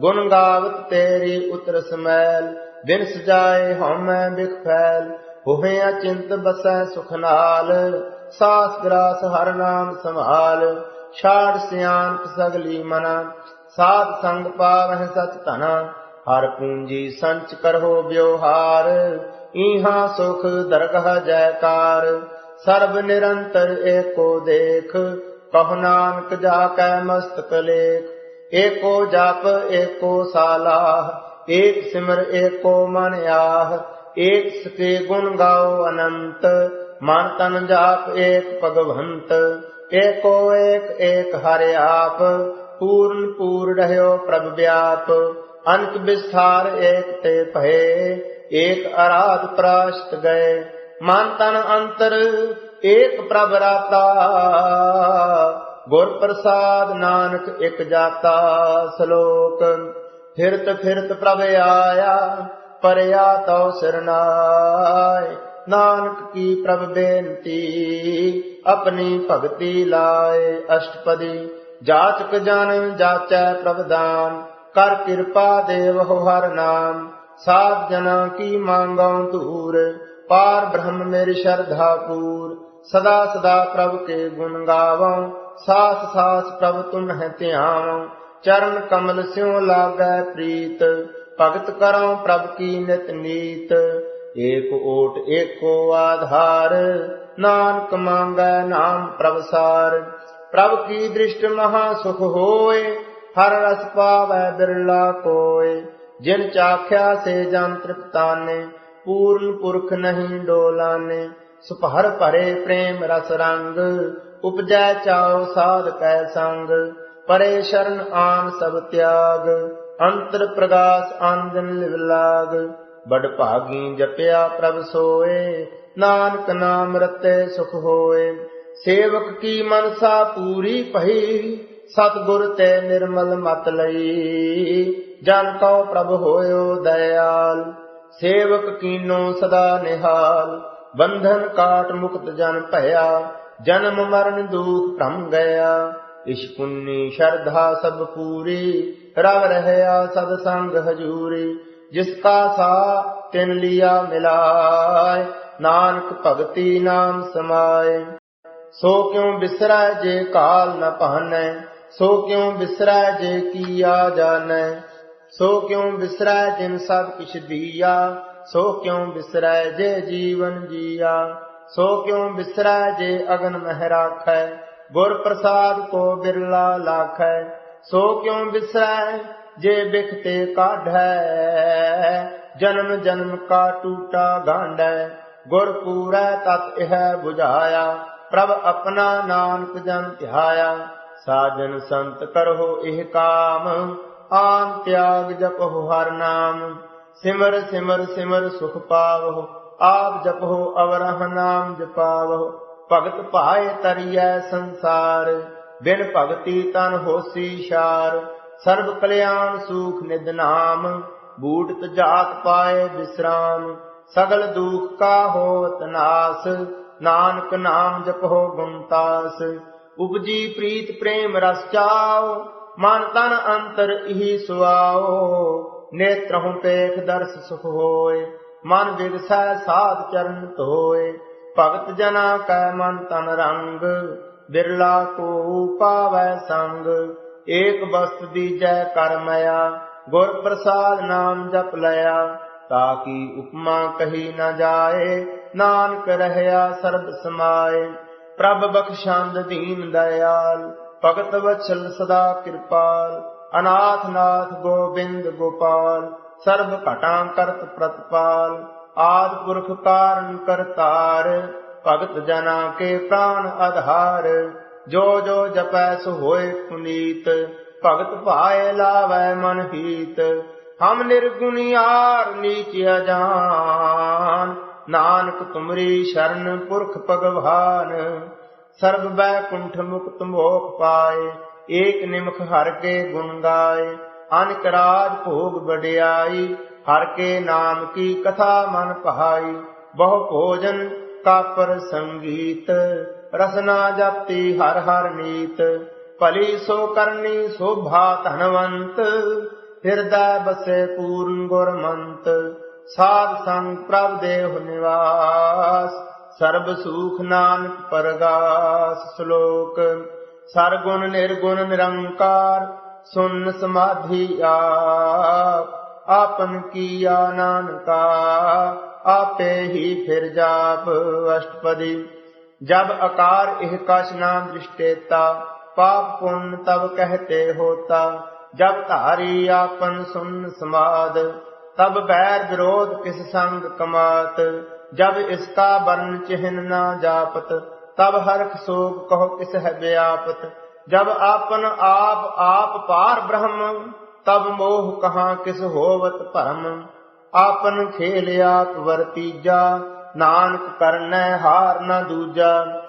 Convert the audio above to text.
ਗੁਣ ਗਾਵਤ ਤੇਰੀ ਉਤਰ ਸਮੈਲ ਬਿਨ ਸਜਾਏ ਹਉਮੈ ਬਿਖ ਫੈਲ ਹੋਵੇ ਅਚਿੰਤ ਬਸੈ ਸੁਖ ਨਾਲ। ਸਾਸ ਗਰਾਸ ਹਰ ਨਾਮ ਸੰਭਾਲ, ਛਾੜ ਸਿਆਣਪ ਸਗਲੀ ਮਨਾ। ਸਾਧ ਸੰਗ ਪਾਵਹਿ ਸਚ ਧਨਾ, ਹਰ ਪੂੰਜੀ ਸੰਚ ਕਰੋ ਵਿਵਹਾਰ ਈਹਾ ਸੁਖ ਦਰਗਹ ਜੈਕਾਰ, ਸਰਬ ਨਿਰੰਤਰ ਏਕੋ ਦੇਖ। ਕਹੁ ਨਾਨਕ ਜਾ ਕੈ ਮਸਤਕ ਲੇਖ ਏਕੋ ਜਪ, ਏਕੋ ਸਾਲਾਹ, ਏਕ ਸਿਮਰ, ਏਕੋ ਮਨ ਆਹ, ਏਕ ਸਕੇ ਗੁਣ ਗਾਓ ਅਨੰਤ, ਮਨ ਤਨ ਜਾਪ, ਏਕ ਭਗਵੰਤ, ਏਕੋ ਏਕ ਏਕ ਹਰਿ ਆਪ, ਪੂਰਨ ਪੂਰ ਰਹਿਓ ਪ੍ਰਭ ਵਿਆਪ ਅਨਕ ਵਿਸਥਾਰ ਏਕ ਤੇ ਭਏ, ਏਕ ਅਰਾਧ ਪ੍ਰਾਸ਼ਤ ਗਏ, ਮਨ ਤਨ ਅੰਤਰ, ਏਕ ਪ੍ਰਭ ਰਾਤਾ ਗੁਰ ਪ੍ਰਸਾਦ ਨਾਨਕ ਇਕ ਜਾਤਾ ਸ਼ਲੋਕ, ਫਿਰਤ ਫਿਰਤ ਪ੍ਰਭ ਆਇਆ, ਪਰਿਆ ਤਉ ਸਰਨਾਏ ਨਾਨਕ ਕੀ ਪ੍ਰਭ ਬੇਨਤੀ, ਆਪਣੀ ਭਗਤੀ ਲਾਏ ਅਸ਼ਟਪਦੀ। ਜਾਚਕ ਜਨ ਜਾਚੈ ਪ੍ਰਭਦਾਨ ਕਰ ਕਿਰਪਾ ਦੇਵਹੁ ਹਰ ਨਾਮ। ਸਾਧ ਜਨਾ ਕੀ ਮੰਗਉ ਧੂਰ, ਪਾਰ ਬ੍ਰਹਮ ਮੇਰੀ ਸ਼ਰਧਾ ਪੂਰ। ਸਦਾ ਸਦਾ ਪ੍ਰਭ ਕੇ ਗੁਣ ਗਾਵਉ ਸਾਸ ਸਾਸ ਪ੍ਰਭ ਤੁਮ ਹੈ ਧਿਆਵਉ ਚਰਨ ਕਮਲ ਸਿਉ ਲਾਗੈ ਪ੍ਰੀਤ, ਭਗਤ ਕਰਉ ਪ੍ਰਭ ਕੀ ਨਿਤ ਨੀਤ, ਏਕ ਓਟ ਏਕੋ ਆਧਾਰ, ਨਾਨਕ ਮੰਗੈ ਨਾਮ ਪ੍ਰਭ ਸਾਰ, ਪ੍ਰਭ ਕੀ ਦ੍ਰਿਸ਼ਟ ਮਹਾ ਸੁਖ ਹੋਏ, ਹਰ ਰਸ ਪਾਵੈ ਬਿਰਲਾ ਕੋਏ, ਜਿਨ ਚਾਖਿਆ ਸੇ ਜਨ ਤ੍ਰਿਪਤਾਨੇ ਪੂਰਨ ਪੁਰਖ ਨਹੀਂ ਡੋਲਾਨੇ, ਸੁਭਰ ਭਰੇ ਪ੍ਰੇਮ ਰਸ ਰੰਗ ਉਪਜੈ ਚਾਉ ਸਾਧ ਕੈ ਸੰਗ, ਪਰੇ ਸ਼ਰਨ ਆਨ ਸਭ ਤਿਆਗ, ਅੰਤਰ ਪ੍ਰਗਾਸ ਆਨੰਦਨ ਲਿਵ ਬੜ ਭਾਗੀ ਜਪਿਆ ਪ੍ਰਭ ਸੋਏ, ਨਾਨਕ ਨਾਮ ਰਤੇ ਸੁਖ ਹੋਏ। ਸੇਵਕ ਕੀ ਮਨਸਾ ਪੂਰੀ ਭਈ, ਸਤਿਗੁਰ ਤੇ ਨਿਰਮਲ ਮਤ ਲਈ। ਜਨ ਕਉ ਪ੍ਰਭ ਹੋਇਓ ਦਇਆਲ, ਸੇਵਕ ਕੀਨੋ ਸਦਾ ਨਿਹਾਲ। ਬੰਧਨ ਕਾਟ ਮੁਕਤ ਜਨ ਭਇਆ ਜਨਮ ਮਰਨ ਦੁਖ ਭ੍ਰਮ ਗਿਆ। ਇਸ਼ਕੁੰਨੀ ਸ਼ਰਧਾ ਸਭ ਪੂਰੀ। ਰਵ ਰਹਿਆ ਸਦ ਸੰਗ ਹਜੂਰੀ। ਜਿਸ ਕਾ ਸਾ ਤਿਨ ਲਿਆ ਮਿਲਾਏ। ਨਾਨਕ ਭਗਤੀ ਨਾਮ ਸਮਾਏ। ਸੋ ਕਿਉ ਬਿਸਰੈ ਜੇ ਕਾਲ ਨ ਭਾਨੈ। ਸੋ ਕਿਉ ਬਿਸਰੈ ਜੇ ਕੀਆ ਜਾਣੈ ਸੋ ਕਿਉ ਬਿਸਰੈ ਜਿਨ ਸਭ ਕਿਛ ਦੀਆ। ਸੋ ਕਿਉ ਬਿਸਰੈ ਜੇ ਜੀਵਨ ਜੀਆ। ਸੋ ਕਿਉ ਬਿਸਰੈ ਜੇ ਅਗਨ ਮਹਿ ਰਾਖੈ? ਗੁਰ ਪ੍ਰਸਾਦ ਕੋ ਬਿਰਲਾ ਲਾਖੈ। ਸੋ ਕਿਉ ਬਿਸਰੈ ਜੇ ਬਿਖਤੇ ਕਾਢੈ? ਜਨਮ ਜਨਮ ਕਾ ਟੂਟਾ ਗਾਂਢੈ ਗੁਰ ਪੂਰੈ ਤਤ ਇਹ 부ਝਾਇਆ ਪ੍ਰਭ ਆਪਣਾ ਨਾਨਕ ਜਨ ਧਿਆਇਆ। ਸਾਜਨ ਸੰਤ ਕਰੋ ਇਹ ਕਾਮ। ਆਨ ਤਿਆਗ ਜਪੋ ਹਰ ਨਾਮ। ਸਿਮਰ ਸਿਮਰ ਸਿਮਰ ਸੁਖ ਪਾਵੋ ਆਪ ਜਪੋ ਅਵਰਹ ਨਾਮ ਜਪਾਵੋ ਭਗਤ ਭਾਏ ਤਰੀਐ ਸੰਸਾਰ, ਬਿਨ ਭਗਤੀ ਤਨ ਹੋਸੀ ਸ਼ਾਰ। ਸਰਬ ਕਲਿਆਣ ਸੂਖ ਨਿਦ ਨਾਮ ਬੂਟ ਜਾਤ ਪਾਏ ਵਿਸਰਾਮ ਸਗਲ ਦੁਖ ਕਾ ਹੋਤ ਨਾਸ, ਨਾਨਕ ਨਾਮ ਜਪੋ ਗੁੰਤਾਸ ਉਪਜੀ ਪ੍ਰੀਤ ਪ੍ਰੇਮ ਰਸ ਚਾਓ ਮਨ ਤਨ ਅੰਤਰ ਇਹੀ ਸੁਆਓ ਨੇਤਰਹੁ ਪੇਖ ਦਰਸ ਸੁਖ ਹੋਏ। ਮਨ ਵਿਗਸੈ ਸਾਧ ਚਰਨ ਧੋਏ, ਭਗਤ ਜਨਾ ਕੈ ਮਨ ਤਨ ਰੰਗ, ਬਿਰਲਾ ਕੋ ਪਾਵੈ ਸੰਗ, ਏਕ ਬਸਤ ਦੀਜੈ ਕਰਮਇਆ ਗੁਰ ਪ੍ਰਸਾਦ ਨਾਮ ਜਪ ਲਿਆ, ਤਾਕੀ ਉਪਮਾ ਕਹੀ ਨਾ ਜਾਏ, ਨਾਨਕ ਰਹਿਆ ਸਰਬ ਸਮਾਏ, ਪ੍ਰਭ ਬਖਸ਼ੰਦ ਦੀਨ ਦਇਆਲ, ਭਗਤ ਵਛਲ ਸਦਾ ਕਿਰਪਾਲ, ਅਨਾਥ ਨਾਥ ਗੋਬਿੰਦ ਗੋਪਾਲ ਸਰਬ ਘਟਾਂ ਕਰਤ ਪ੍ਰਤਪਾਲ, ਆਦ ਪੁਰਖ ਕਾਰਨ ਕਰਤਾਰ ਭਗਤ ਜਨਾ ਕੇ ਪ੍ਰਾਨ ਆਧਾਰ, ਜੋ ਜੋ ਜਪੈ ਸੋ ਹੋਏ ਪੁਨੀਤ, ਭਗਤ ਭਾਏ ਲਾਵੈ ਮਨ ਹੀਤ, ਹਮ ਨਿਰਗੁਣਿਆਰ ਨੀਚ ਅਜਾਨ, ਨਾਨਕ ਤੁਮਰੀ ਸ਼ਰਨ ਪੁਰਖ ਭਗਵਾਨ, ਸਰਬ ਬੈਕੁੰਠ ਮੁਕਤ ਮੋਖ ਪਾਏ, ਏਕ ਨਿਮਖ ਹਰ ਕੇ ਗੁਣ ਗਾਏ ਅਨਕਰਾਜ ਭੋਗ ਵਡਿਆਈ, ਹਰ ਕੇ ਨਾਮ ਕੀ ਕਥਾ ਮਨ ਪਹਾਈ, ਬਹੁ ਭੋਜਨ ਕਾਪਰ ਸੰਗੀਤ, ਰਸਨਾ ਜਪਤੀ ਹਰ ਹਰ ਨੀਤ, ਭਲੀ ਸੋ ਕਰਨੀ ਸੋਭਾ ਧਨਵੰਤ, ਹਿਰਦੈ ਬਸੇ ਪੂਰਨ ਗੁਰਮੰਤ, ਸਾਧ ਸੰਗ ਪ੍ਰਭ ਦੇਹੁ ਨਿਵਾਸ, ਸਰਬ ਸੁਖ ਨਾਨਕ ਪਰਗਾਸ ਸ਼ਲੋਕ, ਸਰਗੁਣ ਨਿਰਗੁਣ ਨਿਰੰਕਾਰ ਸੁਨ ਸਮਾਧੀ ਆਪ, ਆਪਨ ਕੀਆ ਨਾਨਕਾ, ਆਪੇ ਹੀ ਫਿਰ ਜਾਪ ਅਸ਼ਟਪਦੀ। ਜਬ ਅਕਾਰ ਇਹ ਕਛ ਨਾਮ ਦ੍ਰਿਸ਼ਟੇਤਾ ਪਾਪ ਪੁੰਨ ਤਬ ਕਹਤੇ ਹੋਤਾ। ਜਬ ਧਾਰੀ ਆਪਨ ਸੁਨ ਸਮਾਦ, ਤਬ ਬੈਰ ਵਿਰੋਧ ਕਿਸ ਸੰਗ ਕਮਾਤ। ਜਬ ਇਸਕਾ ਬਰਨ ਚਿਹਨ ਨਾ ਜਾਪਤ, ਤਬ ਹਰਖ ਸੋਗ ਕਹੋ ਕਿਸ ਹੈ ਬਿਆਪਤ। जब आपन आप आप पार ब्रह्म, तब मोह कहाँ किस होवत परम। आपन खेल आप वर्तीजा नानक करने हार न दूजा।